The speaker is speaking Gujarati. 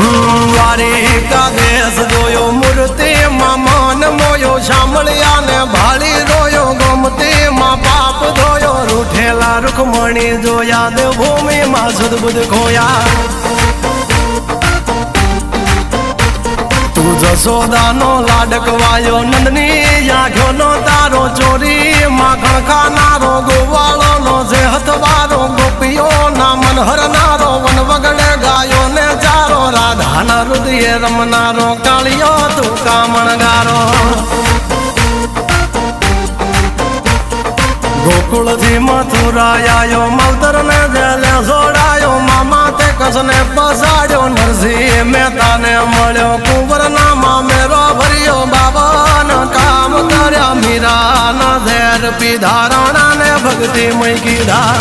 દ્વારિકા દેશ જોયો, મૂર્તિ માં મન મોયો સાંભળ્યા ને ભાળી રોયો, ગમતે માં પાપ ધોયો, રૂઠેલા રૂખમણી જોયા દેવભૂમિ માં સુદબુદ ખોયા. તું જશોદાનો લાડકવાયો નંદની આંખો નો તારો ચોરી માખણ ખાનારો ગોવાળો નો જે હથવારો ગોપીઓ ના મન રાધાના હૃદય રમનારો કાળિયો, તું કામણગારો. ગોકુળથી મથુરા આવ્યો મવતર ને જલે જોડાયો, મામા તે કસને પસાડ્યો, નરસિંહ મહેતા ને મળ્યો કુંવર ના મામેરો ભર્યો બાબા કામ કર્યા મીરા ના ઝેર પીધા રાણા ને ભક્તિ મૈકી કીધા